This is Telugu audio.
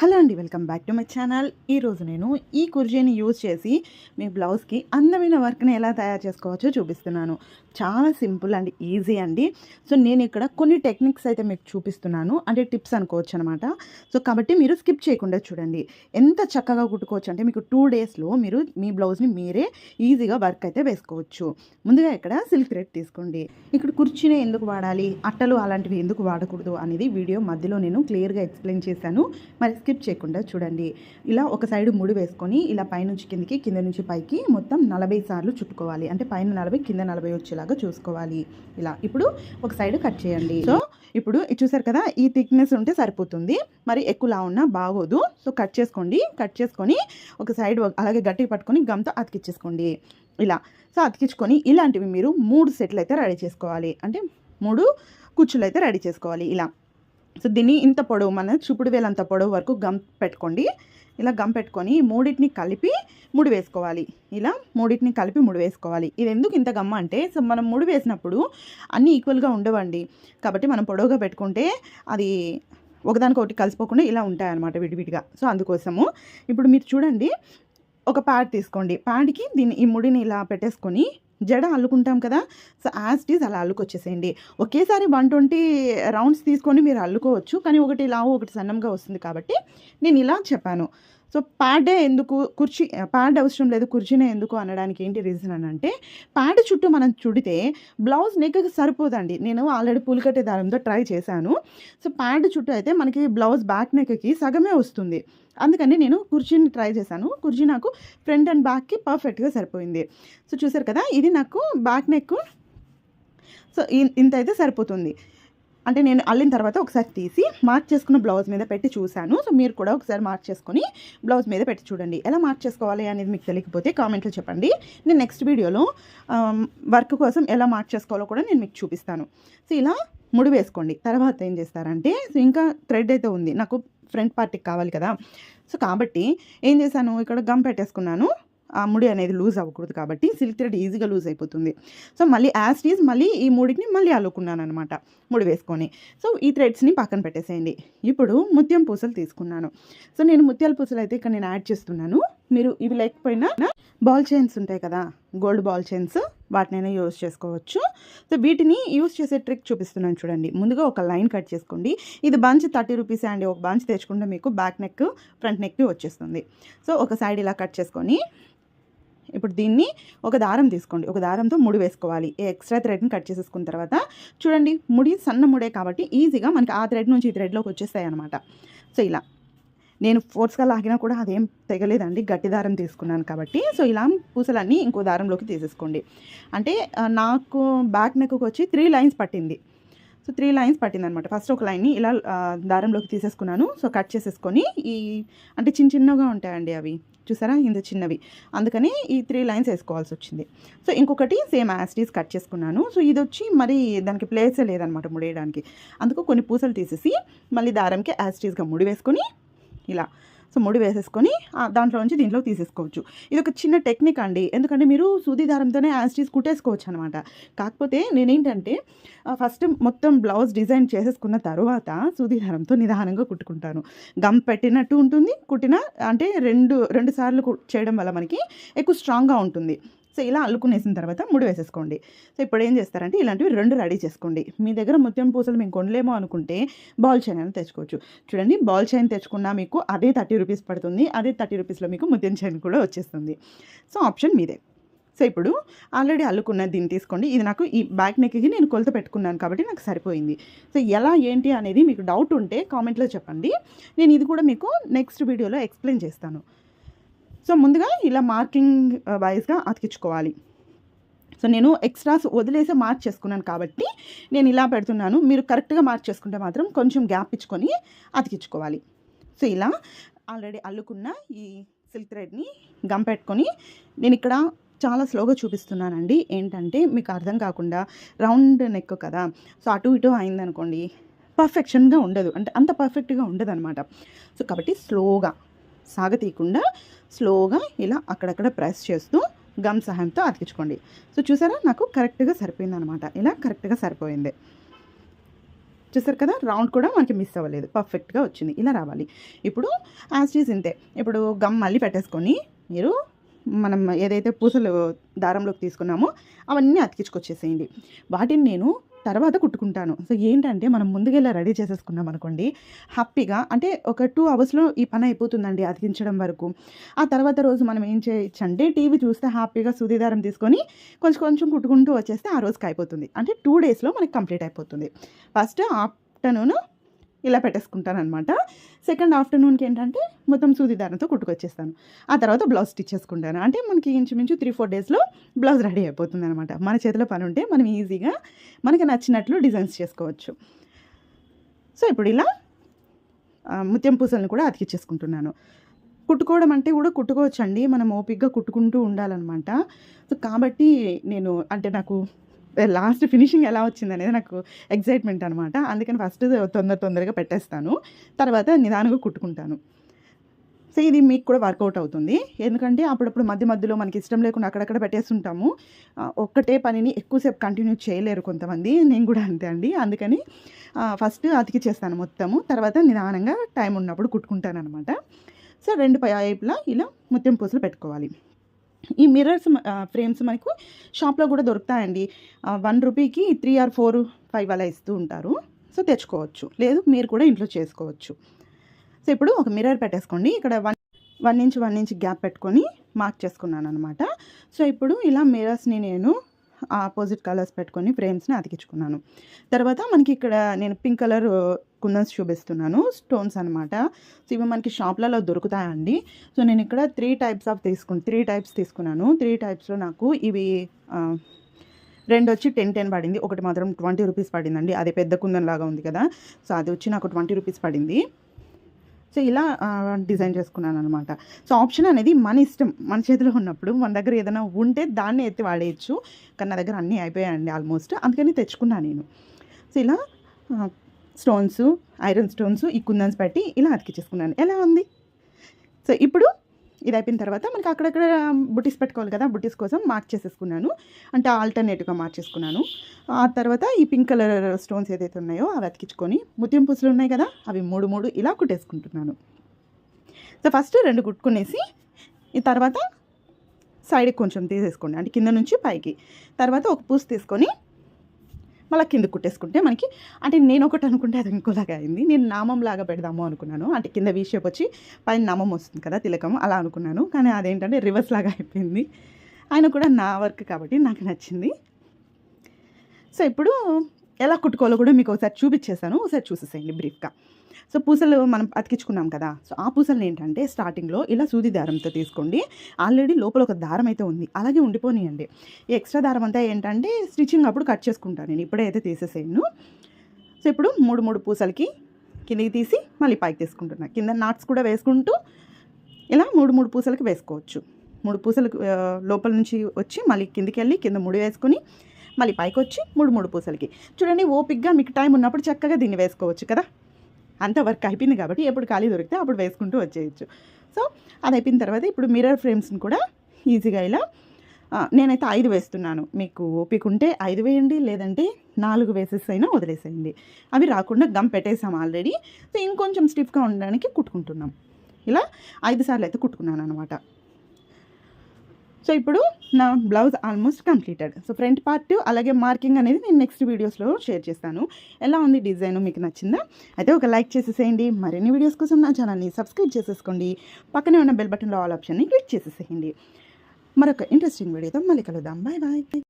హలో అండి welcome back to my channel. ఈరోజు నేను ఈ కుర్జీని యూజ్ చేసి మీ బ్లౌజ్కి అందమైన వర్క్ని ఎలా తయారు చేసుకోవచ్చో చూపిస్తున్నాను. చాలా సింపుల్ అండ్ ఈజీ అండి. సో నేను ఇక్కడ కొన్ని టెక్నిక్స్ అయితే మీకు చూపిస్తున్నాను. అంటే టిప్స్ అనుకోవచ్చు అనమాట సో కాబట్టి మీరు స్కిప్ చేయకుండా చూడండి. ఎంత చక్కగా కుట్టుకోవచ్చు అంటే మీకు టూ డేస్లో మీరు మీ బ్లౌజ్ని మీరే ఈజీగా వర్క్ అయితే వేసుకోవచ్చు. ముందుగా ఇక్కడ సిల్క్ థ్రెడ్ తీసుకోండి. ఇక్కడ కుర్చీనే ఎందుకు వాడాలి? అట్టలు అలాంటివి ఎందుకు వాడకూడదు అనేది వీడియో మధ్యలో నేను క్లియర్గా ఎక్స్ప్లెయిన్ చేశాను. మరి స్కిప్ చేయకుండా చూడండి. ఇలా ఒక సైడ్ ముడి వేసుకొని ఇలా పైనుంచి కిందకి కింద నుంచి పైకి మొత్తం నలభై సార్లు చుట్టుకోవాలి. అంటే పైన నలభై కింద నలభై వచ్చేలాగా చూసుకోవాలి. ఇలా ఇప్పుడు ఒక సైడ్ కట్ చేయండి. సో ఇప్పుడు ఇది చూసారు కదా ఈ థిక్నెస్ ఉంటే సరిపోతుంది. మరి ఎక్కువలా ఉన్నా బాగోదు. సో కట్ చేసుకోండి. కట్ చేసుకొని ఒక సైడ్ అలాగే గట్టిగా పట్టుకొని గమ్తో అతికిచ్చేసుకోండి. ఇలా. సో అతికించుకొని ఇలాంటివి మీరు మూడు సెట్లు అయితే రెడీ చేసుకోవాలి. అంటే మూడు కుచ్చులు అయితే రెడీ చేసుకోవాలి. ఇలా. సో దీన్ని ఇంత పొడవు మన చూపుడు వేలంత పొడవు వరకు గమ్ పెట్టుకోండి. ఇలా గమ్ పెట్టుకొని మూడింటిని కలిపి ముడి వేసుకోవాలి. ఇలా మూడింటిని కలిపి ముడి వేసుకోవాలి. ఇది ఎందుకు ఇంత గమ్మ అంటే సో మనం ముడి వేసినప్పుడు అన్నీ ఈక్వల్గా ఉండవండి. కాబట్టి మనం పొడవుగా పెట్టుకుంటే అది ఒకదానికొకటి కలిసిపోకుండా ఇలా ఉంటాయన్నమాట విడివిడిగా. సో అందుకోసము ఇప్పుడు మీరు చూడండి ఒక ప్యాడ్ తీసుకోండి. ప్యాడ్కి దీన్ని ఈ ముడిని ఇలా పెట్టేసుకొని జడ అల్లుకుంటాం కదా. సో యాజ్ ఈజ్ అలా అల్లుకొచ్చేసేయండి. ఒకేసారి వన్ ట్వంటీ రౌండ్స్ తీసుకొని మీరు అల్లుకోవచ్చు. కానీ ఒకటి లావు ఒకటి సన్నంగా వస్తుంది కాబట్టి నేను ఇలా చెప్పాను. సో ప్యాడే ఎందుకు? కుర్చీ ప్యాడ్ అవసరం లేదు కుర్చీనే ఎందుకు అనడానికి ఏంటి రీజన్ అని అంటే ప్యాడ్ చుట్టూ మనం చుడితే బ్లౌజ్ నెక్కి సరిపోదండి. నేను ఆల్రెడీ పూలకట్టే దారంతో ట్రై చేశాను. సో ప్యాడ్ చుట్టూ అయితే మనకి బ్లౌజ్ బ్యాక్ నెక్కి సగమే వస్తుంది. అందుకని నేను కుర్చీని ట్రై చేశాను. కుర్చీ నాకు ఫ్రంట్ అండ్ బ్యాక్కి పర్ఫెక్ట్గా సరిపోయింది. సో చూసారు కదా ఇది నాకు బ్యాక్ నెక్ సో ఇంత అయితే సరిపోతుంది. అంటే నేను అల్లిన తర్వాత ఒకసారి తీసి మార్క్ చేసుకున్న బ్లౌజ్ మీద పెట్టి చూశాను. సో మీరు కూడా ఒకసారి మార్క్ చేసుకొని బ్లౌజ్ మీద పెట్టి చూడండి. ఎలా మార్క్ చేసుకోవాలి అనేది మీకు తెలియకపోతే కామెంట్లో చెప్పండి. నేను నెక్స్ట్ వీడియోలో వర్క్ కోసం ఎలా మార్క్ చేసుకోవాలో కూడా నేను మీకు చూపిస్తాను. సో ఇలా ముడి వేసుకోండి. తర్వాత ఏం చేస్తారంటే సో ఇంకా థ్రెడ్ అయితే ఉంది. నాకు ఫ్రంట్ పార్టీకి కావాలి కదా. సో కాబట్టి ఏం చేశాను? ఇక్కడ గమ్ పెట్టేసుకున్నాను. ఆ ముడి అనేది లూజ్ అవ్వకూడదు కాబట్టి సిల్క్ థ్రెడ్ ఈజీగా లూజ్ అయిపోతుంది. సో మళ్ళీ యాజ్ ఈజ్ మళ్ళీ ఈ ముడిని మళ్ళీ అల్లుకున్నాను అనమాట ముడి వేసుకొని. సో ఈ థ్రెడ్స్ని పక్కన పెట్టేసేయండి. ఇప్పుడు ముత్యం పూసలు తీసుకున్నాను. సో నేను ముత్యాల పూసలు అయితే ఇక్కడ నేను యాడ్ చేస్తున్నాను. మీరు ఇవి లేకపోయినా బాల్ చైన్స్ ఉంటాయి కదా గోల్డ్ బాల్ చైన్స్ వాటినైనా యూజ్ చేసుకోవచ్చు. సో వీటిని యూజ్ చేసే ట్రిక్ చూపిస్తున్నాను చూడండి. ముందుగా ఒక లైన్ కట్ చేసుకోండి. ఇది బంచ్ థర్టీ రూపీస్ అండి. ఒక బంచ్ తెచ్చుకుంటే మీకు బ్యాక్ నెక్ ఫ్రంట్ నెక్కి వచ్చేస్తుంది. సో ఒక సైడ్ ఇలా కట్ చేసుకొని ఇప్పుడు దీన్ని ఒక దారం తీసుకోండి. ఒక దారంతో ముడి వేసుకోవాలి. ఎక్స్ట్రా థ్రెడ్ని కట్ చేసేసుకున్న తర్వాత చూడండి ముడి సన్న ముడే కాబట్టి ఈజీగా మనకి ఆ థ్రెడ్ నుంచి ఈ థ్రెడ్లోకి వచ్చేస్తాయి అనమాట సో ఇలా. నేను ఫోర్స్గా లాగినా కూడా అదేం తెగలేదండి. గట్టి దారం తీసుకున్నాను కాబట్టి. సో ఇలా పూసలన్నీ ఇంకో దారంలోకి తీసేసుకోండి. అంటే నాకు బ్యాక్ నెక్కి వచ్చి త్రీ లైన్స్ పట్టింది. సో త్రీ లైన్స్ పట్టింది అనమాట ఫస్ట్ ఒక లైన్ని ఇలా దారంలోకి తీసేసుకున్నాను. సో కట్ చేసేసుకొని ఈ అంటే చిన్న చిన్నగా ఉంటాయండి అవి. చూసారా? ఇంత చిన్నవి. అందుకని ఈ త్రీ లైన్స్ వేసుకోవాల్సి వచ్చింది. సో ఇంకొకటి సేమ్ యాస్టీస్ కట్ చేసుకున్నాను. సో ఇది వచ్చి మరి దానికి ప్లేసే లేదనమాట ముడేయడానికి. అందుకు కొన్ని పూసలు తీసేసి మళ్ళీ దారంకి యాస్టీస్గా ముడి వేసుకొని ఇలా సో ముడి వేసేసుకొని దాంట్లో నుంచి దీంట్లో తీసేసుకోవచ్చు. ఇది ఒక చిన్న టెక్నిక్ అండి. ఎందుకంటే మీరు సూది దారంతోనే యాస్టీస్ కుట్టేసుకోవచ్చు అనమాట కాకపోతే నేనేంటంటే ఫస్ట్ మొత్తం బ్లౌజ్ డిజైన్ చేసేసుకున్న తర్వాత సూది దారంతో నిదానంగా కుట్టుకుంటాను. గమ్ పెట్టినట్టు ఉంటుంది కుట్టిన అంటే రెండు రెండు సార్లు చేయడం వల్ల మనకి ఎక్కువ స్ట్రాంగ్గా ఉంటుంది. సో ఇలా అల్లుకునేసిన తర్వాత ముడి వేసేసుకోండి. సో ఇప్పుడు ఏం చేస్తారంటే ఇలాంటివి రెండు రెడీ చేసుకోండి. మీ దగ్గర ముత్యం పూసలు మేము కొనలేమో అనుకుంటే బాల్ చైన్ అని తెచ్చుకోవచ్చు. చూడండి బాల్ చైన్ తెచ్చుకున్నా మీకు అదే థర్టీ రూపీస్ పడుతుంది అదే థర్టీ రూపీస్లో మీకు ముత్యం చైన్ కూడా వచ్చేస్తుంది. సో ఆప్షన్ మీదే. సో ఇప్పుడు ఆల్రెడీ అల్లుకున్న దీన్ని తీసుకోండి. ఇది నాకు ఈ బ్యాక్ నెక్కి నేను కొలత పెట్టుకున్నాను కాబట్టి నాకు సరిపోయింది. సో ఎలా ఏంటి అనేది మీకు డౌట్ ఉంటే కామెంట్లో చెప్పండి. నేను ఇది కూడా మీకు నెక్స్ట్ వీడియోలో ఎక్స్ప్లెయిన్ చేస్తాను. సో ముందుగా ఇలా మార్కింగ్ వైజ్గా అతికించుకోవాలి. సో నేను ఎక్స్ట్రాస్ వదిలేసి మార్క్ చేసుకున్నాను కాబట్టి నేను ఇలా పెడుతున్నాను. మీరు కరెక్ట్గా మార్క్ చేసుకుంటే మాత్రం కొంచెం గ్యాప్ ఇచ్చుకొని అతికించుకోవాలి. సో ఇలా ఆల్రెడీ అల్లుకున్న ఈ సిల్క్ థ్రెడ్ని గమ్ పెట్టుకొని నేను ఇక్కడ చాలా స్లోగా చూపిస్తున్నానండి. ఏంటంటే మీకు అర్థం కాకుండా రౌండ్ నెక్ కదా. సో అటు ఇటు అయిందనుకోండి పర్ఫెక్షన్గా ఉండదు. అంటే అంత పర్ఫెక్ట్గా ఉండదు అనమాట సో కాబట్టి స్లోగా సాగతీయకుండా స్లోగా ఇలా అక్కడక్కడ ప్రెస్ చేస్తూ గమ్ సహాయంతో అతికించుకోండి సో చూసారా? నాకు కరెక్ట్గా సరిపోయింది అనమాట ఇలా కరెక్ట్గా సరిపోయింది. చూసారు కదా? రౌండ్ కూడా మనకి మిస్ అవ్వలేదు. పర్ఫెక్ట్గా వచ్చింది. ఇలా రావాలి. ఇప్పుడు యాస్టీస్ ఇంతే. ఇప్పుడు గమ్ మళ్ళీ పెట్టేసుకొని మీరు మనం ఏదైతే పూసలు దారంలోకి తీసుకున్నామో అవన్నీ అతికించుకొచ్చేసేయండి. వాటిని నేను తర్వాత కుట్టుకుంటాను. సో ఏంటంటే మనం ముందుగా రెడీ చేసేసుకున్నాం అనుకోండి హ్యాపీగా అంటే ఒక టూ అవర్స్లో ఈ పని అయిపోతుందండి అతికించడం వరకు. ఆ తర్వాత రోజు మనం ఏం చేయొచ్చు అంటే టీవీ చూస్తే హ్యాపీగా సూది తీసుకొని కొంచెం కొంచెం కుట్టుకుంటూ వచ్చేస్తే ఆ రోజుకి అయిపోతుంది. అంటే టూ డేస్లో మనకి కంప్లీట్ అయిపోతుంది. ఫస్ట్ ఆఫ్టర్నూన్ ఇలా పెట్టేసుకుంటాను అనమాట సెకండ్ ఆఫ్టర్నూన్కి ఏంటంటే మొత్తం సూది దారంతో కుట్టుకొచ్చేస్తాను. ఆ తర్వాత బ్లౌజ్ స్టిచ్ చేసుకుంటాను. అంటే మనకి ఇంచుమించు త్రీ ఫోర్ డేస్లో బ్లౌజ్ రెడీ అయిపోతుంది అనమాట మన చేతిలో పని ఉంటే మనం ఈజీగా మనకి నచ్చినట్లు డిజైన్స్ చేసుకోవచ్చు. సో ఇప్పుడు ఇలా ముత్యం పూసలను కూడా అతికిచ్చేసుకుంటున్నాను. కుట్టుకోవడం అంటే కూడా కుట్టుకోవచ్చండి. మనం ఓపిక్గా కుట్టుకుంటూ ఉండాలన్నమాట. సో కాబట్టి నేను అంటే నాకు లాస్ట్ ఫినిషింగ్ ఎలా వచ్చింది అనేది నాకు ఎగ్జైట్మెంట్ అనమాట అందుకని ఫస్ట్ తొందర తొందరగా పెట్టేస్తాను. తర్వాత నిదానంగా కుట్టుకుంటాను. సో ఇది మీకు కూడా వర్కౌట్ అవుతుంది. ఎందుకంటే అప్పుడప్పుడు మధ్య మధ్యలో మనకి ఇష్టం లేకుండా అక్కడక్కడ పెట్టేస్తుంటాము. ఒక్కటే పనిని ఎక్కువసేపు కంటిన్యూ చేయలేరు కొంతమంది. నేను కూడా అంతే అండి. అందుకని ఫస్ట్ అతికిచ్చేస్తాను మొత్తము. తర్వాత నిదానంగా టైం ఉన్నప్పుడు కుట్టుకుంటాను అనమాట సో రెండు వైపులా ఇలా ముత్యం పూసలు పెట్టుకోవాలి. ఈ మిర్రర్స్ ఫ్రేమ్స్ మనకు షాప్లో కూడా దొరుకుతాయండి. వన్ రూపీకి త్రీ ఆర్ ఫోర్ ఫైవ్ అలా ఇస్తూ ఉంటారు. సో తెచ్చుకోవచ్చు. లేదు మీరు కూడా ఇంట్లో చేసుకోవచ్చు. సో ఇప్పుడు ఒక మిర్రర్ పెట్టేసుకోండి. ఇక్కడ one one inch one inch gap పెట్టుకొని మార్క్ చేసుకున్నాను అనమాట సో ఇప్పుడు ఇలా మిర్రర్స్ని నేను ఆపోజిట్ కలర్స్ పెట్టుకొని ఫ్రేమ్స్ని అతికించుకున్నాను. తర్వాత మనకి ఇక్కడ నేను పింక్ కలర్ కుందన్స్ చూపిస్తున్నాను స్టోన్స్ అనమాట సో ఇవి మనకి షాప్లలో దొరుకుతాయండి. సో నేను ఇక్కడ త్రీ టైప్స్ ఆఫ్ తీసుకు త్రీ టైప్స్ తీసుకున్నాను. త్రీ టైప్స్లో నాకు ఇవి రెండు వచ్చి టెన్ టెన్ పడింది. ఒకటి మాత్రం ట్వంటీ రూపీస్ పడిందండి. అది పెద్ద కుందన్ లాగా ఉంది కదా. సో అది వచ్చి నాకు ట్వంటీ రూపీస్ పడింది. సో ఇలా డిజైన్ చేసుకున్నాను అనమాట సో ఆప్షన్ అనేది మన ఇష్టం. మన చేతిలో ఉన్నప్పుడు మన దగ్గర ఏదైనా ఉంటే దాన్ని ఎత్తి వాడేయచ్చు. కానీ నా దగ్గర అన్నీ అయిపోయాయండి ఆల్మోస్ట్. అందుకని తెచ్చుకున్నాను నేను. సో ఇలా స్టోన్స్ ఐరన్ స్టోన్స్ ఈ కుందన్స్ పెట్టి ఇలా అతికించేసుకున్నాను ఎలా ఉంది? సో ఇప్పుడు ఇది అయిపోయిన తర్వాత మనకి అక్కడక్కడ బుటీస్ పెట్టుకోవాలి కదా బుటీస్ కోసం మార్క్ చేసేసుకున్నాను. అంటే ఆల్టర్నేటివ్గా మార్చేసుకున్నాను ఆ తర్వాత ఈ పింక్ కలర్ స్టోన్స్ ఏదైతే ఉన్నాయో అవి అతికించుకొని ముత్యం పూసలు ఉన్నాయి కదా అవి మూడు మూడు ఇలా కుట్టేసుకుంటున్నాను. సో ఫస్ట్ రెండు కుట్టుకునేసి ఈ తర్వాత సైడ్కి కొంచెం తీసేసుకోండి. అంటే కింద నుంచి పైకి. తర్వాత ఒక పూస తీసుకొని మళ్ళీ కింద కుట్టేసుకుంటే మనకి అంటే నేను ఒకటి అనుకుంటే అది ఇంకోలాగా అయింది. నేను నామం లాగా పెడదాము అనుకున్నాను. అంటే కింద వీ షేప్ వచ్చి పైన నామం వస్తుంది కదా తిలకం అలా అనుకున్నాను. కానీ అదేంటంటే రివర్స్ లాగా అయిపోయింది. ఆయన కూడా నా వర్క్ కాబట్టి నాకు నచ్చింది. సో ఇప్పుడు ఎలా కుట్టుకోవాలో కూడా మీకు ఒకసారి చూపించేశాను ఒకసారి చూసేసేయండి బ్రీఫ్గా సో పూసలు మనం అతికించుకున్నాం కదా సో ఆ పూసలు ఏంటంటే స్టార్టింగ్లో ఇలా సూది దారంతో తీసుకోండి. ఆల్రెడీ లోపల ఒక దారం అయితే ఉంది అలాగే ఉండిపోనియండి. ఈ ఎక్స్ట్రా దారం అంతా ఏంటంటే స్టిచ్చింగ్ అప్పుడు కట్ చేసుకుంటాను నేను ఇప్పుడే అయితే తీసేసేయను. సో ఇప్పుడు మూడు మూడు పూసలకి కిందికి తీసి మళ్ళీ పైకి తీసుకుంటున్నా. కింద నాట్స్ కూడా వేసుకుంటూ ఇలా మూడు మూడు పూసలకి వేసుకోవచ్చు. మూడు పూసలకు లోపల నుంచి వచ్చి మళ్ళీ కిందికి వెళ్ళి కింద ముడి వేసుకొని మళ్ళీ పైకి వచ్చి మూడు మూడు పూసలకి. చూడండి ఓపిక్గా మీకు టైం ఉన్నప్పుడు చక్కగా దీన్ని వేసుకోవచ్చు కదా. అంత వర్క్ అయిపోయింది కాబట్టి ఎప్పుడు ఖాళీ దొరికితే అప్పుడు వేసుకుంటూ వచ్చేయచ్చు. సో అది అయిపోయిన తర్వాత ఇప్పుడు మిర్రర్ ఫ్రేమ్స్ని కూడా ఈజీగా ఇలా నేనైతే ఐదు వేస్తున్నాను. మీకు ఓపిక ఉంటే ఐదు వేయండి లేదంటే నాలుగు వేసెస్ అయినా వదిలేసేయండి. అవి రాకుండా గమ్ పెట్టేసాం ఆల్రెడీ సో ఇంకొంచెం స్టిఫ్గా ఉండడానికి కుట్టుకుంటున్నాం. ఇలా ఐదు సార్లు అయితే కుట్టుకున్నాను అనమాట సో ఇప్పుడు నా blouse almost completed. So front part అలాగే మార్కింగ్ అనేది నేను నెక్స్ట్ వీడియోస్లో షేర్ చేస్తాను. ఎలా ఉంది డిజైన్ మీకు నచ్చిందా? అయితే ఒక లైక్ చేసేసేయండి. మరిన్ని వీడియోస్ కోసం నా ఛానల్ని సబ్స్క్రైబ్ చేసేసుకోండి. పక్కనే ఉన్న బెల్ బటన్లో ఆల్ ఆప్షన్ని క్లిక్ చేసేసేయండి. మరొక ఇంట్రెస్టింగ్ వీడియోతో మళ్ళీ కలుద్దాం. Bye bye.